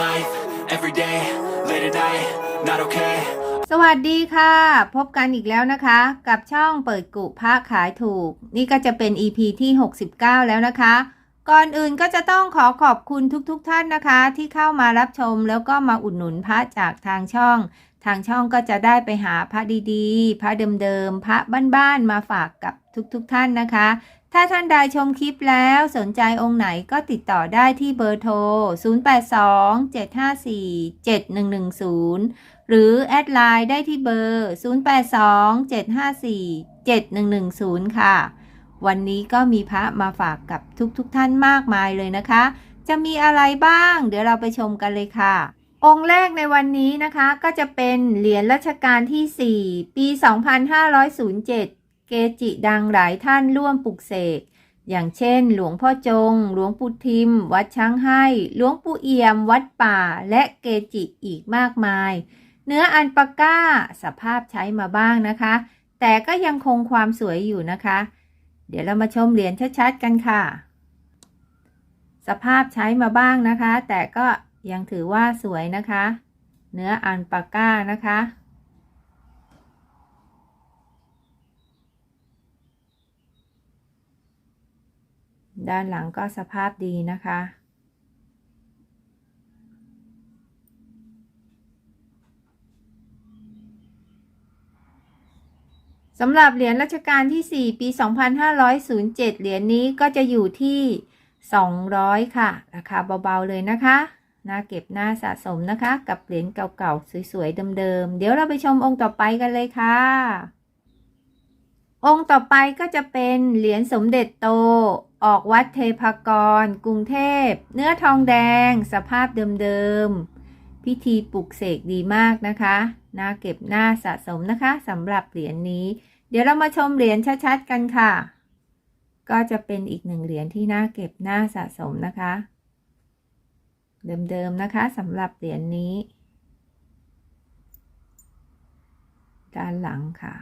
life, every day, late at night, not okay. สวัสดีค่ะ พบกันอีกแล้วนะคะ กับช่องเปิดกุพระขายถูก นี่ก็จะเป็น EP ที่ 69 แล้วนะคะ ก่อนอื่นก็จะต้องขอขอบคุณทุกๆทท่านนะคะ ที่เข้ามารับชมแล้วก็มาอุดหนุนพระจากทางช่อง ทางช่องก็จะได้ไปหาพระดีๆ พระเดิมๆ พระบ้านๆ มาฝากกับทุกๆทท่านนะคะ ถ้าท่านใดชมคลิปแล้วสนใจองค์ไหนก็ติดต่อได้ที่เบอร์โทร 0827547110 หรือแอดไลน์ได้ที่เบอร์ 0827547110 ค่ะ วันนี้ก็มีพระมาฝากกับทุกๆทท่านมากมายเลยนะคะ จะมีอะไรบ้าง เดี๋ยวเราไปชมกันเลยค่ะ องค์แรกในวันนี้นะคะก็จะเป็นเหรียญรัชกาลที่ 4 ปี 2507 เกจิดังหลายท่านร่วมปลุกเสก อย่างเช่น หลวงพ่อจง หลวงปู่ทิม วัดช้างให้ หลวงปู่เอี่ยม วัดป่า และเกจิอีกมากมาย เนื้ออันปาก้าสภาพใช้มาบ้างนะคะ แต่ก็ยังคงความสวยอยู่นะคะ เดี๋ยวเรามาชมเหรียญชัดๆกันค่ะ สภาพใช้มาบ้างนะคะ แต่ก็ ยังถือว่าสวยนะคะ เนื้ออันปาก้านะคะ ด้านหลังก็สภาพดีนะคะสำหรับเหรียญรัชกาลที่ 4 ปี 2507 เหรียญนี้ก็จะอยู่ที่ 200 ค่ะ ราคาเบา ๆ เลยนะคะ น่าเก็บน่าสะสมนะคะ กับเหรียญเก่าๆ สวยๆ เดิมๆ เดี๋ยวเราไปชมองค์ต่อไปกันเลยค่ะ องค์ต่อไปก็จะเป็นเหรียญสมเด็จโต ออกวัดเทพกร กรุงเทพ เนื้อทองแดง สภาพเดิมๆ พิธีปลุกเสกดีมากนะคะ น่าเก็บน่าสะสมนะคะสำหรับเหรียญนี้ เดี๋ยวเรามาชมเหรียญชัดๆ กันค่ะ ก็จะเป็นอีกหนึ่งเหรียญที่น่าเก็บน่าสะสมนะคะ เดิมๆนะคะสำหรับเหรียญนี้ ด้านหลังค่ะ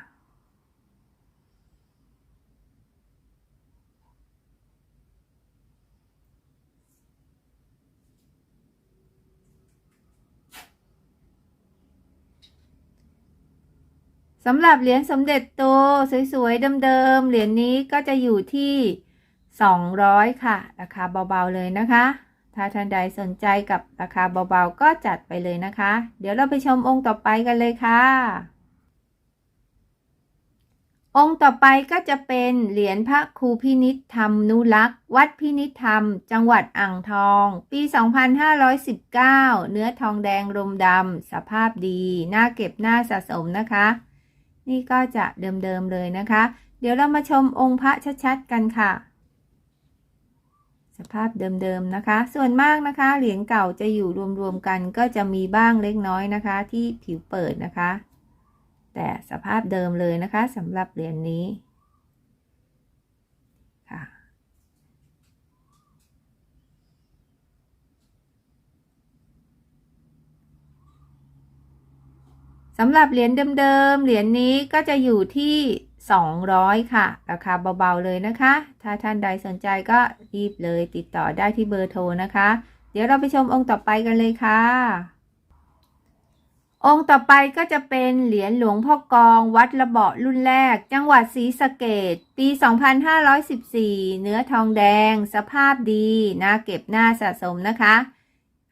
สำหรับเหรียญสมเด็จโตสวยๆเดิมๆเหรียญนี้ก็จะอยู่ที่ 200 ค่ะ ราคาเบาๆเลยนะคะ ถ้าท่านใดสนใจกับราคาเบาๆ ก็จัดไปเลยนะคะ เดี๋ยวเราไปชมองค์ต่อไปกันเลยค่ะ องค์ต่อไปก็จะเป็นเหรียญพระครูพินิษธรรมนุรักษ์ วัดพินิษธรรม จังหวัดอ่างทอง ปี 2519 เนื้อทองแดงรมดำสภาพดีน่าเก็บน่าสะสมนะคะ นี่ก็จะเดิมๆเลยนะคะ เดี๋ยวเรามาชมองค์พระชัดๆกันค่ะ สภาพเดิมๆนะคะ ส่วนมากนะคะ เหรียญเก่าจะอยู่รวมๆกันก็จะมีบ้างเล็กน้อยนะคะ ที่ผิวเปิดนะคะ แต่สภาพเดิมเลยนะคะสำหรับเหรียญนี้ค่ะสำหรับเหรียญเดิมๆ เหรียญนี้ก็จะอยู่ที่ 200 ค่ะ ราคาเบาๆเลยนะคะ ถ้าท่านใดสนใจก็รีบเลยติดต่อได้ที่เบอร์โทรนะคะ เดี๋ยวเราไปชมองค์ต่อไปกันเลยค่ะ องค์ต่อไปก็จะเป็นเหรียญหลวงพ่อกองวัดระเบาะรุ่นแรก จังหวัดศรีสะเกดปี 2514 เนื้อทองแดง สภาพดีน่าเก็บน่าสะสมนะคะ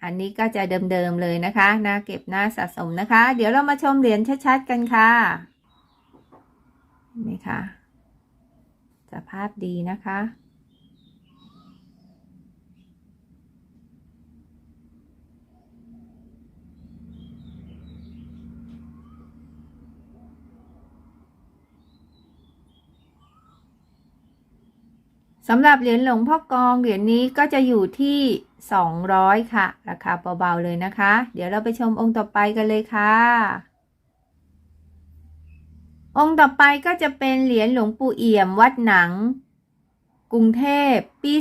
อันนี้ก็จะเดิมๆเลยนะคะน่าเก็บน่าสะสมนะคะ เดี๋ยวเรามาชมเหรียญชัดๆกันค่ะ นี่ค่ะสภาพดีนะคะ สำหรับเหรียญหลวงพ่อกองเหรียญนี้ก็จะอยู่ที่ 200 ค่ะ ราคาเบา ๆ เลยนะคะ เดี๋ยวเราไปชมองค์ต่อไปกันเลยค่ะ องค์ต่อไปก็จะเป็นเหรียญหลวงปู่เอี่ยมวัดหนัง กรุงเทพ ปี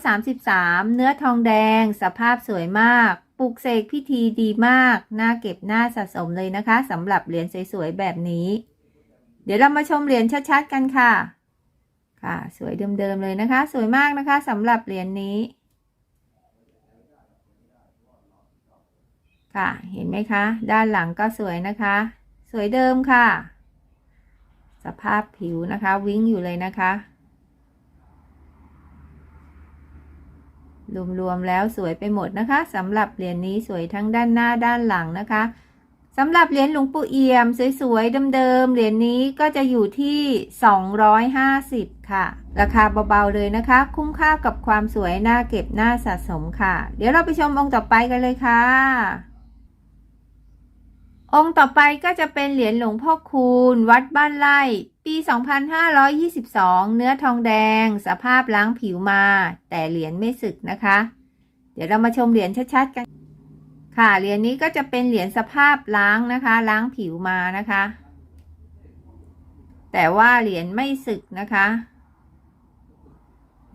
2533 เนื้อทองแดง สภาพสวยมาก ปลุกเสกพิธีดีมาก น่าเก็บน่าสะสมเลยนะคะสำหรับเหรียญสวยๆ แบบนี้ เดี๋ยวเรามาชมเหรียญชัดๆ กันค่ะ ค่ะ สวยเดิมๆ เลยนะคะ สวยมากนะคะสำหรับเหรียญนี้ ค่ะ เห็นไหมคะ ด้านหลังก็สวยนะคะ สวยเดิมค่ะ สภาพผิวนะคะ วิ้งอยู่เลยนะคะ รวมๆแล้วสวยไปหมดนะคะสำหรับเหรียญนี้สวยทั้งด้านหน้าด้านหลังนะคะสำหรับเหรียญหลวงปู่เอี่ยม สวยๆเดิมๆเหรียญนี้ก็จะอยู่ที่ 250 ค่ะ ราคาเบาๆเลยนะคะ คุ้มค่ากับความสวยน่าเก็บน่าสะสมค่ะ เดี๋ยวเราไปชมองค์ต่อไปกันเลยค่ะ องค์ต่อไปก็จะเป็นเหรียญหลวงพ่อคูณ วัดบ้านไร่ ปี 2522 เนื้อทองแดง สภาพล้างผิวมา แต่เหรียญไม่สึกนะคะ เดี๋ยวเรามาชมเหรียญชัดๆกัน ค่ะเหรียญนี้ก็จะเป็นเหรียญสภาพล้างนะคะ ล้างผิวมานะคะ แต่ว่าเหรียญไม่สึกนะคะ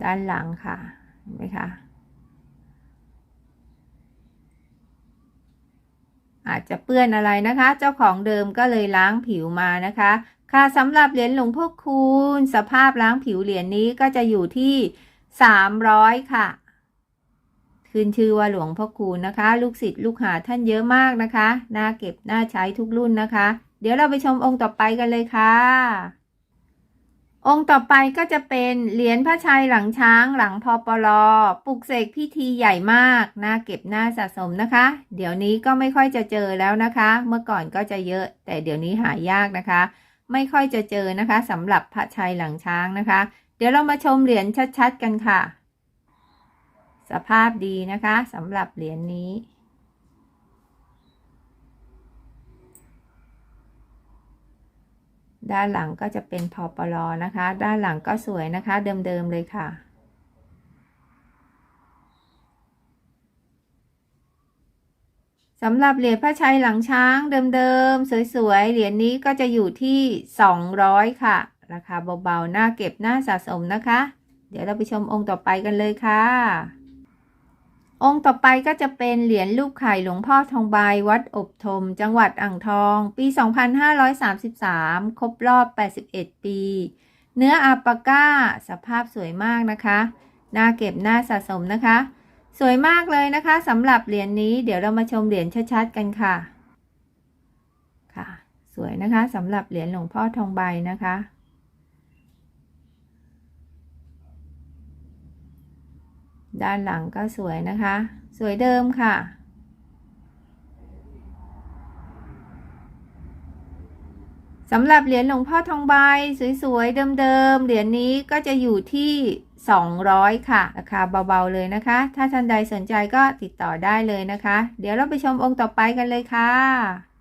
ด้านหลังค่ะเห็นไหมคะ อาจจะเปื้อนอะไรนะคะ เจ้าของเดิมก็เลยล้างผิวมานะคะ ค่ะสำหรับเหรียญหลวงพ่อคูณ สภาพล้างผิวเหรียญนี้ก็จะอยู่ที่300ค่ะ ขึ้นชื่อว่าหลวงพ่อคูณนะคะ ลูกศิษย์ลูกหาท่านเยอะมากนะคะ น่าเก็บน่าใช้ทุกรุ่นนะคะ เดี๋ยวเราไปชมองค์ต่อไปกันเลยค่ะ องค์ต่อไปก็จะเป็นเหรียญพระชัยหลังช้างหลังพอปลอปลุกเสกพิธีใหญ่มากน่าเก็บน่าสะสมนะคะ เดี๋ยวนี้ก็ไม่ค่อยจะเจอแล้วนะคะ เมื่อก่อนก็จะเยอะ แต่เดี๋ยวนี้หายากนะคะ ไม่ค่อยจะเจอนะคะสำหรับพระชัยหลังช้างนะคะ เดี๋ยวเรามาชมเหรียญชัดๆกันค่ะ สภาพดีนะคะสำหรับเหรียญนี้ ด้านหลังก็จะเป็นพอปลอนะคะ ด้านหลังก็สวยนะคะ เดิมๆเลยค่ะ สำหรับเหรียญพระชัยหลังช้างเดิมๆ สวยๆ เหรียญนี้ก็จะอยู่ที่ 200 ค่ะ ราคาเบาๆ น่าเก็บน่าสะสมนะคะ เดี๋ยวเราไปชมองค์ต่อไปกันเลยค่ะ องค์ต่อไปก็จะเป็นเหรียญรูปไข่หลวงพ่อทองใบวัดอบธมจังหวัดอ่างทอง ปี 2533 ครบรอบ 81 ปี เนื้ออาปาก้า สภาพสวยมากนะคะน่าเก็บน่าสะสมนะคะ สวยมากเลยนะคะสำหรับเหรียญนี้เดี๋ยวเรามาชมเหรียญชัดๆกันค่ะ ค่ะ สวยนะคะสำหรับเหรียญหลวงพ่อทองใบนะคะ ด้านหลังก็สวยนะคะ สวยเดิมค่ะ สำหรับเหรียญหลวงพ่อทองใบสวยๆ เดิมๆ เหรียญนี้ก็จะอยู่ที่ 200 ค่ะ ราคาเบาๆเลยนะคะ ถ้าท่านใดสนใจก็ติดต่อได้เลยนะคะ เดี๋ยวเราไปชมองค์ต่อไปกันเลยค่ะ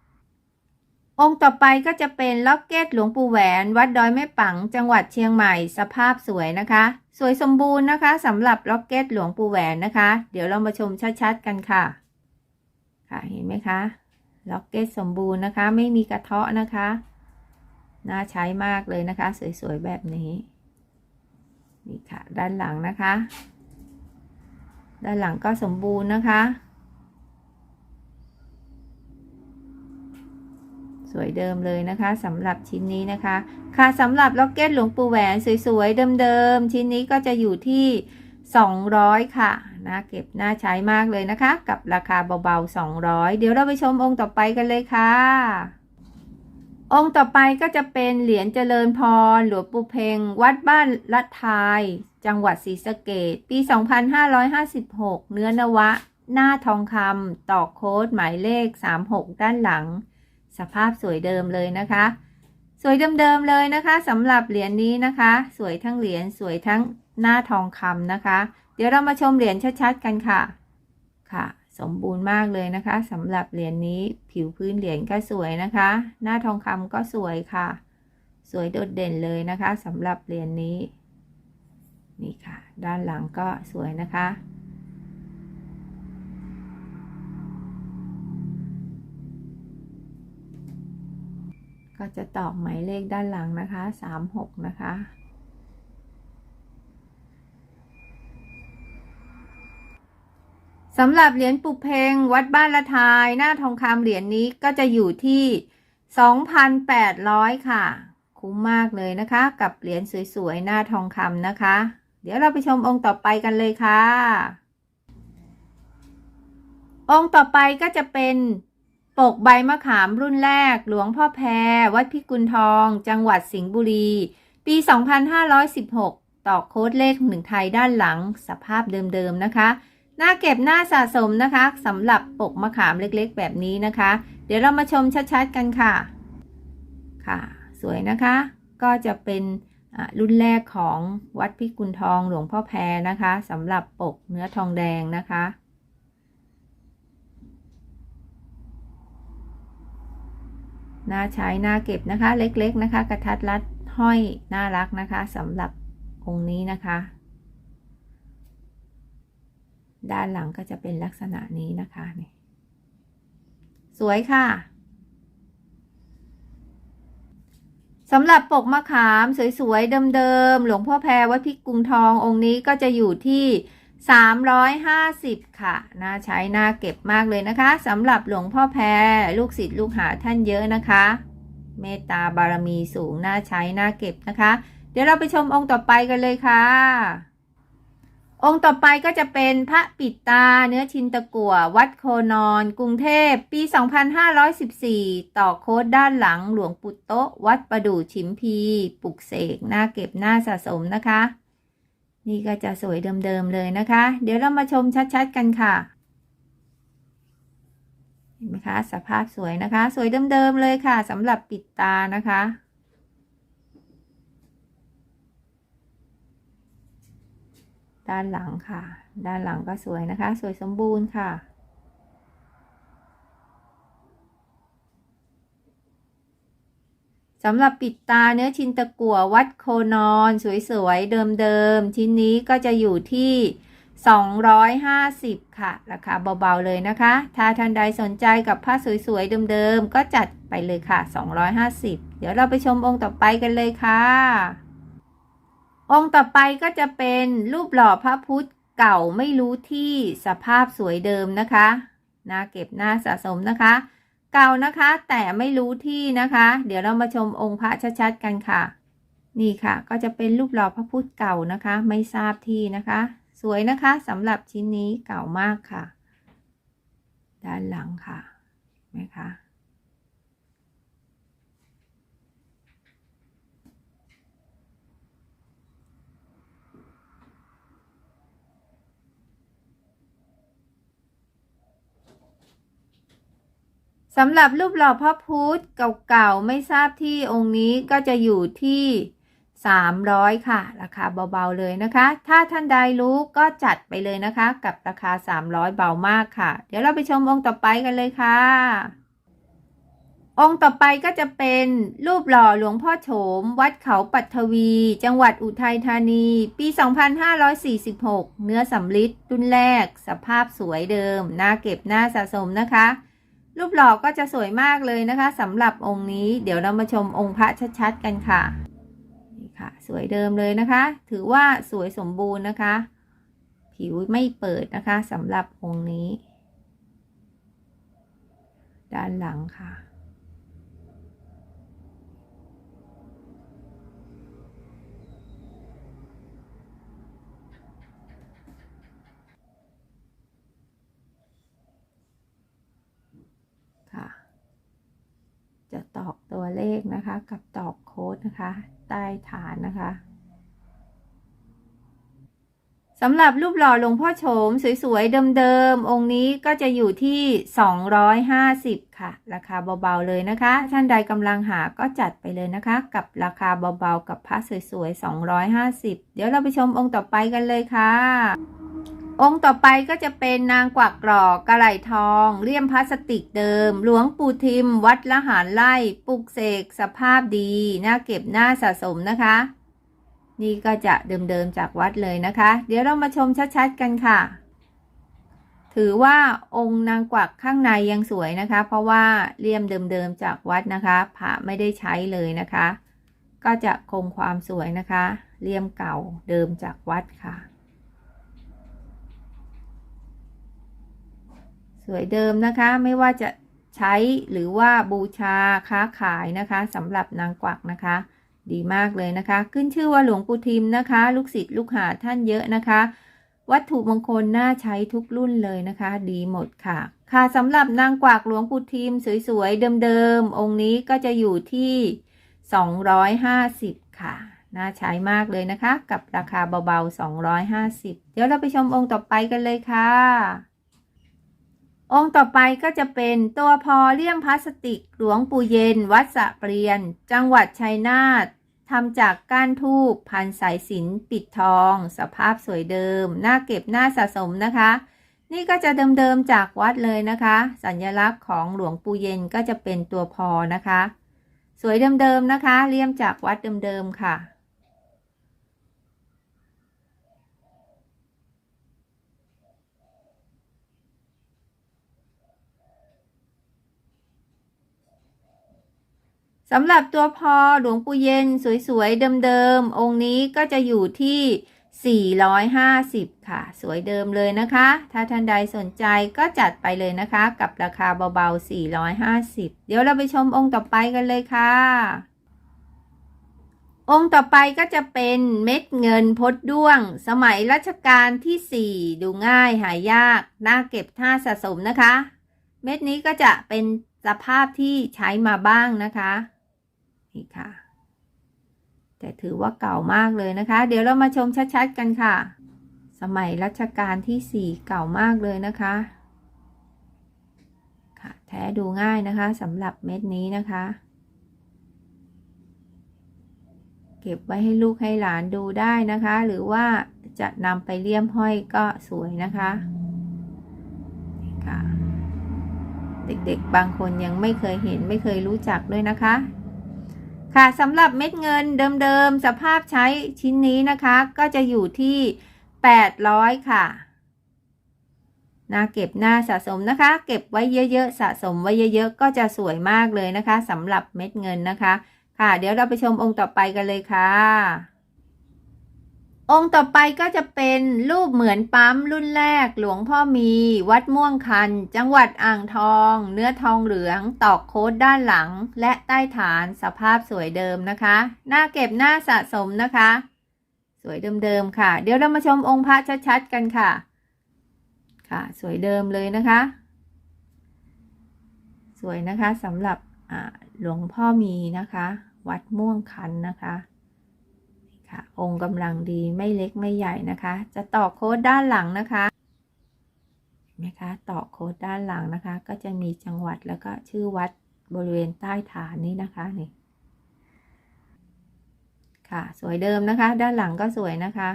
องค์ต่อไปก็จะเป็นล็อกเก็ตหลวงปู่แหวน วัดดอยแม่ปัง จังหวัดเชียงใหม่ สภาพสวยนะคะ สวยสมบูรณ์นะคะสำหรับล็อกเก็ตหลวงปู่แหวนนะคะ เดี๋ยวเรามาชมชัดๆกันค่ะ ค่ะเห็นไหมคะล็อกเก็ตสมบูรณ์นะคะ ไม่มีกระเทาะนะคะ น่าใช้มากเลยนะคะ สวยๆแบบนี้นี่ค่ะ ด้านหลังนะคะ ด้านหลังก็สมบูรณ์นะคะ สวยเดิมเลยนะคะสำหรับชิ้นนี้นะคะ ค่ะสำหรับล็อกเก็ตหลวงปู่แหวนสวยๆเดิมๆชิ้นนี้ก็จะอยู่ที่ 200 ค่ะนะเก็บน่าใช้มากเลยนะคะ กับราคาเบาๆ 200 เดี๋ยวเราไปชมองค์ต่อไปกันเลยค่ะ องค์ต่อไปก็จะเป็นเหรียญเจริญพรหลวงปู่เพงวัดบ้านลัดทาย จังหวัดศรีสะเกดปี 2556 เนื้อนวะ หน้าทองคำตอกโค้ดหมายเลข 36 ด้านหลัง สภาพสวยเดิมเลยนะคะ สวยเดิมๆเลยนะคะสำหรับเหรียญนี้นะคะ สวยทั้งเหรียญสวยทั้งหน้าทองคำนะคะ เดี๋ยวเรามาชมเหรียญชัดๆกันค่ะค่ะ สมบูรณ์มากเลยนะคะสำหรับเหรียญนี้ผิวพื้นเหรียญก็สวยนะคะ หน้าทองคำก็สวยค่ะ สวยโดดเด่นเลยนะคะสำหรับเหรียญนี้นี่ค่ะ ด้านหลังก็สวยนะคะ ก็จะตอกหมายเลขด้านหลังนะคะสามหกนะคะ สำหรับเหรียญปุกเพงวัดบ้านละทายหน้าทองคำเหรียญนี้ก็จะอยู่ที่ 2,800 ค่ะ คุ้มมากเลยนะคะ กับเหรียญสวยๆ หน้าทองคำนะคะ เดี๋ยวเราไปชมองค์ต่อไปกันเลยค่ะ องค์ต่อไปก็จะเป็น ปกใบมะขามรุ่นแรก หลวงพ่อแพร วัดพิกุลทอง จังหวัดสิงห์บุรี ปี 2516 ต่อโค้ดเลขหนึ่งไทยด้านหลัง สภาพเดิมๆนะคะ หน้าเก็บหน้าสะสมนะคะสำหรับปกมะขามเล็กๆ แบบนี้นะคะ เดี๋ยวเรามาชมชัดๆกันค่ะ ค่ะ สวยนะคะ ก็จะเป็นรุ่นแรกของวัดพิกุลทองหลวงพ่อแพรนะคะสำหรับปกเนื้อทองแดงนะคะ น่าใช้น่าเก็บนะคะ เล็กๆนะคะ กระทัดรัดห้อยน่ารักนะคะสำหรับองค์นี้นะคะ ด้านหลังก็จะเป็นลักษณะนี้นะคะนี่สวยค่ะสำหรับปกมะขามสวยๆเดิมๆหลวงพ่อแพรวัดพิกุงทององค์นี้ก็จะอยู่ที่ 350 ค่ะน่าใช้น่าเก็บมากเลยนะคะสำหรับหลวงพ่อแพรลูกศิษย์ลูกหาท่านเยอะนะคะ เมตตาบารมีสูงน่าใช้น่าเก็บนะคะ เดี๋ยวเราไปชมองค์ต่อไปกันเลยค่ะ องค์ต่อไปก็จะเป็นพระปิดตาเนื้อชินตะกั่ววัดโคนอนกรุงเทพปี 2514 ต่อโค้ดด้านหลังหลวงปู่โตวัดประดู่ฉิมพีปลุกเสกหน้าเก็บหน้าสะสมนะคะ นี่ก็จะสวยเดิมๆเลยนะคะ เดี๋ยวเรามาชมชัดๆกันค่ะ เห็นไหมคะ สภาพสวยนะคะ สวยเดิมๆเลยค่ะสำหรับปิดตานะคะ ด้านหลังค่ะ ด้านหลังก็สวยนะคะ สวยสมบูรณ์ค่ะ สำหรับปิดตาเนื้อชินตะกั่ววัดโคนอนสวยๆ เดิมๆ ชิ้นนี้ก็จะอยู่ที่ 250 ค่ะ ราคาเบาๆ เลยนะคะ ถ้าท่านใดสนใจกับผ้าสวยๆ เดิมๆ ก็จัดไปเลยค่ะ 250 เดี๋ยวเราไปชมองค์ต่อไปกันเลยค่ะ องค์ต่อไปก็จะเป็นรูปหล่อพระพุทธเก่าไม่รู้ที่สภาพสวยเดิมนะคะน่าเก็บน่าสะสมนะคะ เก่านะคะ แต่ไม่รู้ที่นะคะ เดี๋ยวเรามาชมองค์พระชัดๆกันค่ะ นี่ค่ะ ก็จะเป็นรูปหล่อพระพุทธเก่านะคะ ไม่ทราบที่นะคะ สวยนะคะสำหรับชิ้นนี้เก่ามากค่ะ ด้านหลังค่ะเห็นไหมคะ สำหรับรูปหล่อพระพุทธเก่าๆ ไม่ทราบที่องค์นี้ก็จะอยู่ที่ 300 ค่ะ ราคาเบาๆเลยนะคะ ถ้าท่านใดรู้ก็จัดไปเลยนะคะ กับราคา 300 เบามากค่ะ เดี๋ยวเราไปชมองค์ต่อไปกันเลยค่ะ องค์ต่อไปก็จะเป็นรูปหล่อหลวงพ่อโฉม วัดเขาปัทวี จังหวัดอุทัยธานี ปี 2546 เนื้อสำลิดรุ่นแรก สภาพสวยเดิมน่าเก็บน่าสะสมนะคะ รูปหล่อก็จะสวยมากเลยนะคะสำหรับองค์นี้ เดี๋ยวเรามาชมองค์พระชัดๆกันค่ะนี่ค่ะ สวยเดิมเลยนะคะ ถือว่าสวยสมบูรณ์นะคะ ผิวไม่เปิดนะคะสำหรับองค์นี้ ด้านหลังค่ะค่ะ จะตอกตัวเลขนะคะ กับตอกโค้ดนะคะ ใต้ฐานนะคะสำหรับรูปหล่อหลวงพ่อโฉมสวยๆเดิมๆองค์นี้ก็จะอยู่ที่ 250 ค่ะ ราคาเบาๆเลยนะคะ ท่านใดกำลังหาก็จัดไปเลยนะคะ กับราคาเบาๆกับพระสวยๆ 250 เดี๋ยวเราไปชมองค์ต่อไปกันเลยค่ะ องค์ต่อไปก็จะเป็นนางกวักกรอกกระไหลทองเลี่ยมพลาสติกเดิม หลวงปู่ทิม วัดละหารไล่ปลุกเสกสภาพดีน่าเก็บน่าสะสมนะคะ นี่ก็จะเดิมๆจากวัดเลยนะคะ เดี๋ยวเรามาชมชัดๆกันค่ะ ถือว่าองค์นางกวักข้างในยังสวยนะคะ เพราะว่าเลี่ยมเดิมๆจากวัดนะคะพระไม่ได้ใช้เลยนะคะ ก็จะคงความสวยนะคะ เลี่ยมเก่าเดิมจากวัดค่ะ สวยเดิมนะคะไม่ว่าจะใช้หรือว่าบูชาค้าขายนะคะสำหรับนางกวักนะคะ ดีมากเลยนะคะ ขึ้นชื่อว่าหลวงปู่ทิมนะคะ ลูกศิษย์ลูกหาท่านเยอะนะคะ วัตถุมงคลน่าใช้ทุกรุ่นเลยนะคะ ดีหมดค่ะ ค่ะสำหรับนางกวักหลวงปู่ทิมสวยๆเดิมๆองค์นี้ก็จะอยู่ที่ 250 ค่ะน่าใช้มากเลยนะคะ กับราคาเบาๆ 250 เดี๋ยวเราไปชมองค์ต่อไปกันเลยค่ะ องค์ต่อไปก็จะเป็นตัวพอเลี่ยมพลาสติกหลวงปู่เย็น วัดสะเปรียน จังหวัดชัยนาททำจากก้านทูบพันสายสินปิดทอง สภาพสวยเดิม น่าเก็บน่าสะสมนะคะ นี่ก็จะเดิมๆจากวัดเลยนะคะ สัญลักษณ์ของหลวงปู่เย็นก็จะเป็นตัวพอนะคะ สวยเดิมๆนะคะ เลี่ยมจากวัดเดิมๆค่ะ สำหรับตัวพอหลวงปู่เย็นสวยๆ เดิมๆ องค์นี้ก็จะอยู่ที่ 450 ค่ะ สวยเดิมเลยนะคะ ถ้าท่านใดสนใจก็จัดไปเลยนะคะ กับราคาเบาๆ 450 เดี๋ยวเราไปชมองค์ต่อไปกันเลยค่ะ องค์ต่อไปก็จะเป็นเม็ดเงินพดด้วง สมัยรัชกาลที่ 4 ดูง่ายหายาก น่าเก็บท่าสะสมนะคะ เม็ดนี้ก็จะเป็นสภาพที่ใช้มาบ้างนะคะ นี่ค่ะ แต่ถือว่าเก่ามากเลยนะคะ เดี๋ยวเรามาชมชัดๆกันค่ะ สมัยรัชกาลที่ 4 เก่ามากเลยนะคะค่ะแท้ดูง่ายนะคะสำหรับเม็ดนี้นะคะ เก็บไว้ให้ลูกให้หลานดูได้นะคะ หรือว่าจะนำไปเลี่ยมห้อยก็สวยนะคะค่ะเด็กๆ บางคนยังไม่เคยเห็นไม่เคยรู้จักด้วยนะคะ ค่ะสำหรับเม็ดเงินเดิมๆ สภาพใช้ชิ้นนี้นะคะ ก็จะอยู่ที่ 800 ค่ะน่าเก็บหน้าสะสมนะคะ เก็บไว้เยอะๆ สะสมไว้เยอะๆ ก็จะสวยมากเลยนะคะสำหรับเม็ดเงินนะคะ ค่ะ เดี๋ยวเราไปชมองค์ต่อไปกันเลยค่ะ องค์ต่อไปก็จะเป็นรูปเหมือนปั๊มรุ่นแรกหลวงพ่อมี วัดม่วงคัน จังหวัดอ่างทอง เนื้อทองเหลือง ตอกโค้ดด้านหลัง และใต้ฐานสภาพสวยเดิมนะคะ หน่าเก็บหน่าสะสมนะคะ สวยเดิมๆค่ะ เดี๋ยวเรามาชมองค์พระชัดๆกันค่ะ ค่ะ สวยเดิมเลยนะคะ สวยนะคะสำหรับหลวงพ่อมีนะคะ วัดม่วงคันนะคะ ค่ะองค์กำลังดีไม่เล็กไม่ใหญ่นะคะ จะต่อโค้ดด้านหลังนะคะเห็นไหมคะต่อโค้ดด้านหลังนะคะ ก็จะมีจังหวัดแล้วก็ชื่อวัดบริเวณใต้ฐานนี้นะคะนี่ค่ะสวยเดิมนะคะ ด้านหลังก็สวยนะคะ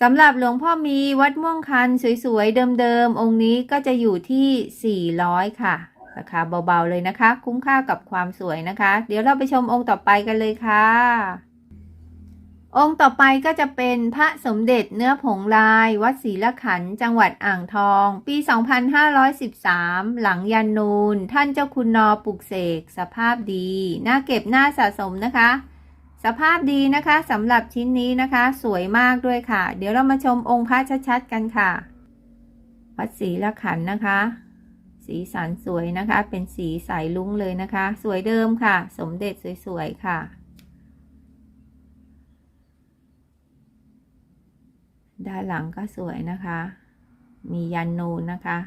สำหรับหลวงพ่อมีวัดม่วงคันสวยๆเดิมๆองค์นี้ก็จะอยู่ที่ 400 ค่ะ ราคาเบาๆเลยนะคะ คุ้มค่ากับความสวยนะคะ เดี๋ยวเราไปชมองค์ต่อไปกันเลยค่ะ องค์ต่อไปก็จะเป็นพระสมเด็จเนื้อผงลาย วัดศรีละขันจังหวัดอ่างทอง ปี 2513 หลังยันนูน ท่านเจ้าคุณนอปลุกเสก สภาพดี น่าเก็บน่าสะสมนะคะ สภาพดีนะคะสำหรับชิ้นนี้นะคะ สวยมากด้วยค่ะ เดี๋ยวเรามาชมองค์พระชัดๆกันค่ะ วัดศรีละขันนะคะ สีสันสวยนะคะ เป็นสีใสลุ้งเลยนะคะ สวยเดิมค่ะ สมเด็จสวยๆค่ะ ด้านหลังก็สวยนะคะ มียันนูนนะคะ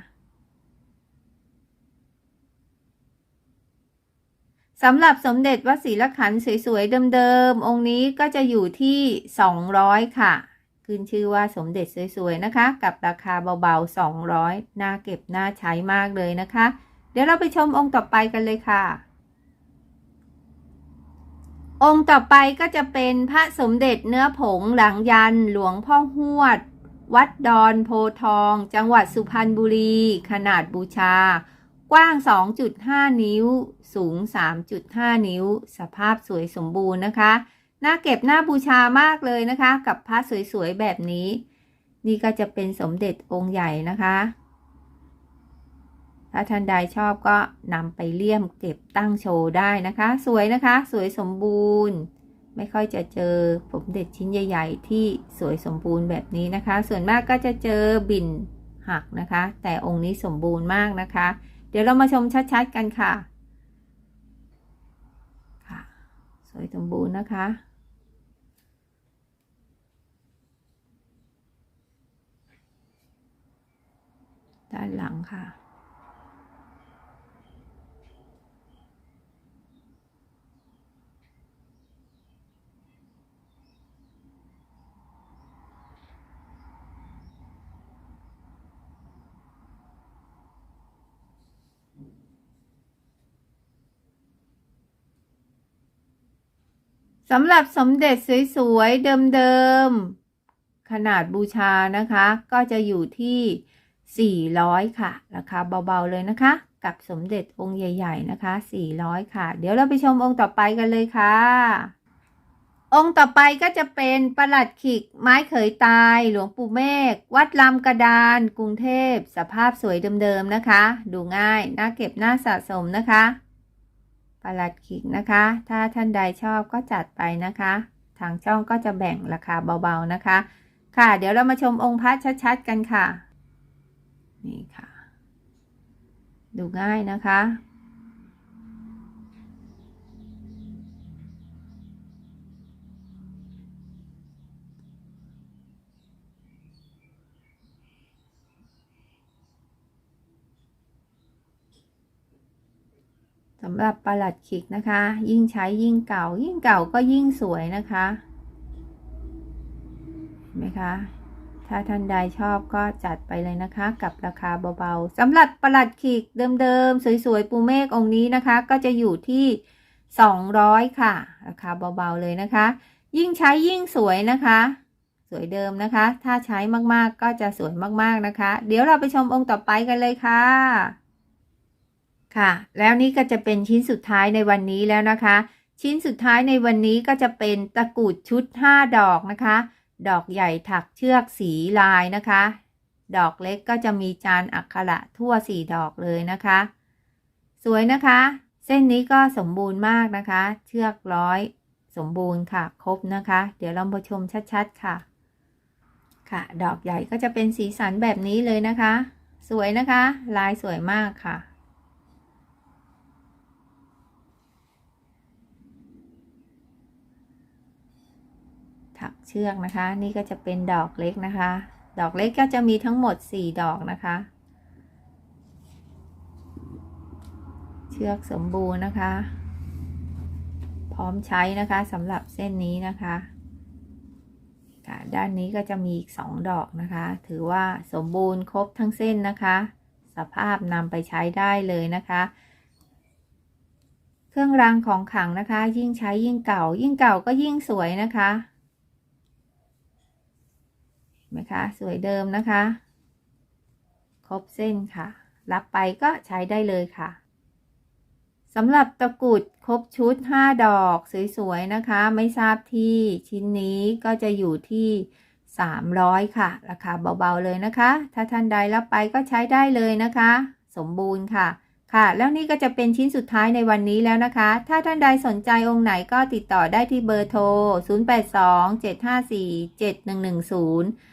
สำหรับสมเด็จวัดศรีละขันสวยๆเดิมๆ องค์นี้ก็จะอยู่ที่ 200 ค่ะ ขึ้นชื่อว่าสมเด็จสวยๆนะคะ กับราคาเบาๆ 200 น่าเก็บน่าใช้มากเลยนะคะ เดี๋ยวเราไปชมองค์ต่อไปกันเลยค่ะ องค์ต่อไปก็จะเป็นพระสมเด็จเนื้อผงหลังยันหลวงพ่อหวด วัดดอนโพทอง จังหวัดสุพรรณบุรี ขนาดบูชา กว้าง 2.5 นิ้ว สูง 3.5 นิ้ว สภาพสวยสมบูรณ์นะคะ น่าเก็บน่าบูชามากเลยนะคะ กับพระสวยๆแบบนี้ นี่ก็จะเป็นสมเด็จองค์ใหญ่นะคะ ถ้าท่านใดชอบก็นำไปเลี่ยมเก็บตั้งโชว์ได้นะคะ สวยนะคะ สวยสมบูรณ์ ไม่ค่อยจะเจอสมเด็จชิ้นใหญ่ ๆ ที่สวยสมบูรณ์แบบนี้นะคะ ส่วนมากก็จะเจอบินหักนะคะ แต่องค์นี้สมบูรณ์มากนะคะ เดี๋ยวเรามาชมชัดๆกันค่ะค่ะสวยสมบูรณ์นะคะ ด้านหลังค่ะ สำหรับสมเด็จสวยๆ เดิมๆ ขนาดบูชานะคะ ก็จะอยู่ที่ 400 ค่ะ ราคาเบาๆเลยนะคะ กับสมเด็จองค์ใหญ่ ๆ นะคะ 400 ค่ะ เดี๋ยวเราไปชมองค์ต่อไปกันเลยค่ะ องค์ต่อไปก็จะเป็นประหลัดขิกไม้เขยตาย หลวงปู่เมฆวัดลำกระดาน กรุงเทพ สภาพสวยเดิมๆนะคะ ดูง่าย น่าเก็บน่าสะสมนะคะประหลัดขิกนะคะ ถ้าท่านใดชอบก็จัดไปนะคะ ทางช่องก็จะแบ่งราคาเบาๆนะคะ ค่ะ เดี๋ยวเรามาชมองค์พระชัดๆกันค่ะ นี่ค่ะ ดูง่ายนะคะ สำหรับประหลัดขิกนะคะ ยิ่งใช้ยิ่งเก่า ยิ่งเก่าก็ยิ่งสวยนะคะ เห็นไหมคะ ถ้าท่านใดชอบก็จัดไปเลยนะคะ กับราคาเบาๆสำหรับประหลัดขิกเดิมๆ สวยๆ ปูเมฆองค์นี้นะคะ ก็จะอยู่ที่ 200 ค่ะ ราคาเบาๆเลยนะคะ ยิ่งใช้ยิ่งสวยนะคะ สวยเดิมนะคะ ถ้าใช้มากๆก็จะสวยมากๆนะคะ เดี๋ยวเราไปชมองค์ต่อไปกันเลยค่ะค่ะ แล้วนี่ก็จะเป็นชิ้นสุดท้ายในวันนี้แล้วนะคะ ชิ้นสุดท้ายในวันนี้ก็จะเป็นตะกรุดชุด 5 ดอกนะคะ ดอกใหญ่ถักเชือกสีลายนะคะ ดอกเล็กก็จะมีจานอักขระทั่ว4ดอกเลยนะคะ สวยนะคะ เส้นนี้ก็สมบูรณ์มากนะคะ เชือกร้อยสมบูรณ์ค่ะ ครบนะคะ เดี๋ยวเรามาชมชัดๆค่ะ ค่ะ ดอกใหญ่ก็จะเป็นสีสันแบบนี้เลยนะคะ สวยนะคะ ลายสวยมากค่ะ ถักเชือกนะคะ นี่ก็จะเป็นดอกเล็กนะคะ ดอกเล็กก็จะมีทั้งหมด 4 ดอกนะคะ เชือกสมบูรณ์นะคะ พร้อมใช้นะคะสำหรับเส้นนี้นะคะค่ะด้านนี้ก็จะมีอีก 2 ดอกนะคะ ถือว่าสมบูรณ์ครบทั้งเส้นนะคะ สภาพนำไปใช้ได้เลยนะคะเครื่องรางของขลังนะคะ ยิ่งใช้ยิ่งเก่า ยิ่งเก่าก็ยิ่งสวยนะคะ ไหมคะ สวยเดิมนะคะ ครบเส้นค่ะ รับไปก็ใช้ได้เลยค่ะสำหรับตะกรุดครบชุด 5 ดอกสวยๆนะคะ ไม่ทราบที่ชิ้นนี้ก็จะอยู่ที่ 300 ค่ะ ราคาเบาๆเลยนะคะ ถ้าท่านใดรับไปก็ใช้ได้เลยนะคะ สมบูรณ์ค่ะค่ะ แล้วนี่ก็จะเป็นชิ้นสุดท้ายในวันนี้แล้วนะคะ ถ้าท่านใดสนใจองค์ไหนก็ติดต่อได้ที่เบอร์โทร 0827547110